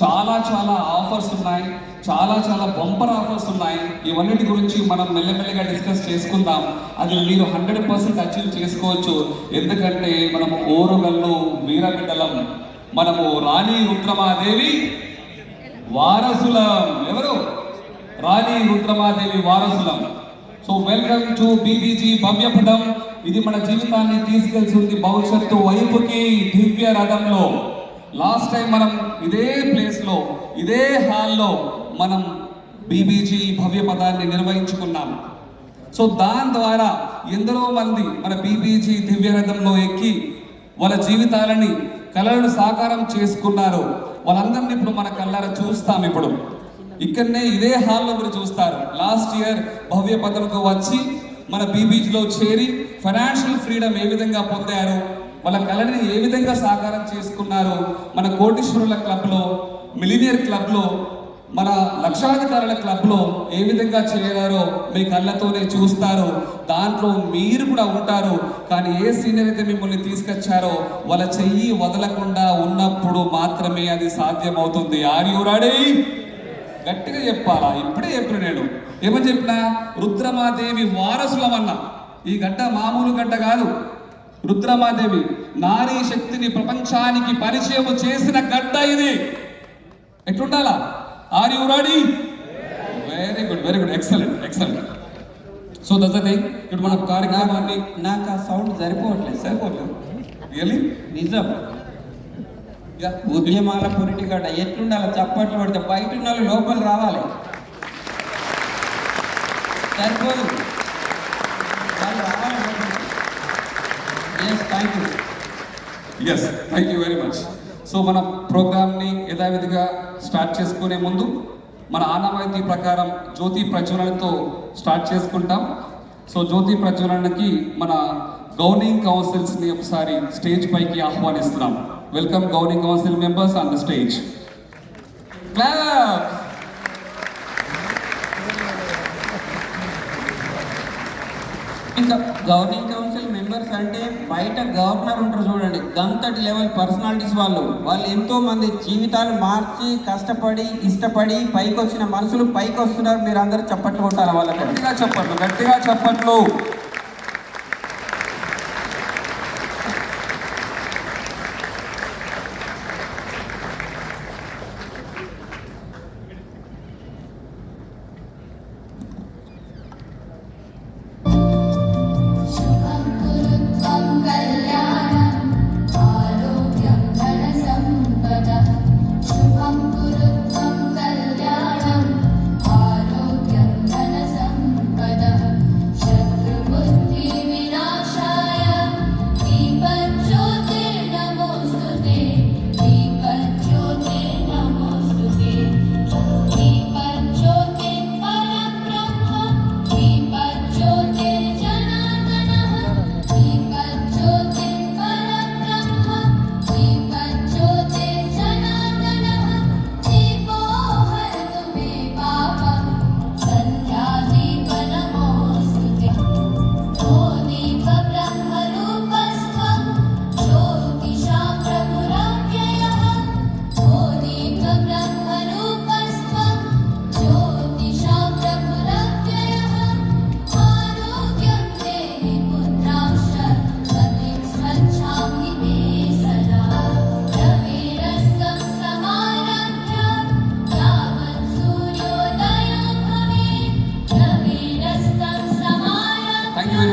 చాలా చాలా ఆఫర్స్ ఉన్నాయి. చాలా చాలా బంపర్ ఆఫర్స్ ఉన్నాయి. ఇవన్నిటి గురించి మనం మెల్లమెల్లగా డిస్కస్ చేసుకుందాం. అది మీరు హండ్రెడ్ పర్సెంట్ అచీవ్ చేసుకోవచ్చు. ఎందుకంటే మనము ఓరుగల్లు వీరబిడ్డలం మనము రాణి రుద్రమాదేవి వారసులం. ఎవరు? రాణి రుద్రమాదేవి వారసులం. సో వెల్కమ్ టు బీబీజీ భవ్యపటం ఇది మన జీవితాన్ని తీసుకెళ్తుంది భవిష్యత్తు వైపుకి దివ్య రథంలో. లాస్ట్ టైం మనం ఇదే ప్లేస్లో ఇదే హాల్లో మనం బీబీజీ భవ్య పదాన్ని నిర్వహించుకున్నాం. సో దాని ద్వారా ఎందరో మంది మన బీబీజీ దివ్యరథంలో ఎక్కి వాళ్ళ జీవితాలని కళలను సాకారం చేసుకున్నారు. వాళ్ళందరినీ ఇప్పుడు మన కళ్ళార చూస్తాం ఇప్పుడు. ఇక్కడనే ఇదే హాల్లో మీరు చూస్తారు. లాస్ట్ ఇయర్ భవ్య పదవికి వచ్చి మన బీబీజీలో చేరి ఫైనాన్షియల్ ఫ్రీడమ్ ఏ విధంగా పొందారు? వాళ్ళ కళని ఏ విధంగా సాకారం చేసుకున్నారు మన కోటీశ్వరుల క్లబ్లో మిలినియర్ క్లబ్లో మన లక్షాధికారుల క్లబ్లో ఏ విధంగా చేయగలరో మీ కళ్ళతోనే చూస్తారు. దాంట్లో మీరు కూడా ఉంటారు. కానీ ఏ సీనియర్ అయితే మిమ్మల్ని తీసుకొచ్చారో వాళ్ళ చెయ్యి వదలకుండా ఉన్నప్పుడు మాత్రమే అది సాధ్యమవుతుంది. ఆర్ యు గట్టిగా చెప్పాలా? ఇప్పుడే చెప్పిన నేను. ఏమని చెప్పినా? రుద్రమాదేవి వారసులమన్నా. ఈ గడ్డ మామూలు గడ్డ కాదు. రుద్రమాదేవి నారీ శక్తిని ప్రపంచానికి పరిచయం చేసిన గడ్డ ఇది. ఎట్లుండాలా? Are you ready very good very good excellent excellent so that thing ఇప్పుడు మన కార్యక్రమాన్ని నాకు ఆ సౌండ్ సరిపోవట్లేదు. సార్ సరిపోతుంది రియలీ నిజం ఉద్యమాల పురిటిగడ్డ ఎట్లుండాలి చప్పట్లు పడితే బయట ఉన్న వాళ్ళు లోపల రావాలి. సరిపోదు వాళ్ళు రావాలి yes thank you yes thank you very much so మన ప్రోగ్రామ్ని యథావిధిగా స్టార్ట్ చేసుకునే ముందు మన ఆనవాయితీ ప్రకారం జ్యోతి ప్రజ్వలనతో స్టార్ట్ చేసుకుంటాం. సో జ్యోతి ప్రజ్వలనకి మన గవర్నింగ్ కౌన్సిల్స్ని ఒకసారి స్టేజ్ పైకి ఆహ్వానిస్తున్నాం. Welcome governing council members on the stage clap ఇంకా గవర్నింగ్ కౌన్సిల్ మెంబర్స్ అంటే బయట గవర్నర్ ఉంటారు చూడండి. గంతటి లెవెల్ పర్సనాలిటీస్ వాళ్ళు. వాళ్ళు ఎంతో మంది జీవితాలు మార్చి కష్టపడి ఇష్టపడి పైకి వచ్చిన మనుషులు పైకి వస్తున్నారు మీరు అందరూ చప్పట్లు కొట్టాలి వాళ్ళకి? గట్టిగా చప్పట్లు గట్టిగా చప్పట్లు.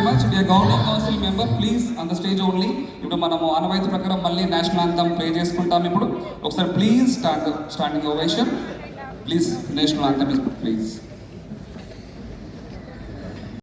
Much dear governing council member please on the stage only ఇప్పుడు మనము ఆనవాయితీ ప్రకారం మళ్ళీ నేషనల్ అంతం ప్లే చేసుకుంటాం ఇప్పుడు. ఒకసారి please stand standing ovation please national anthem please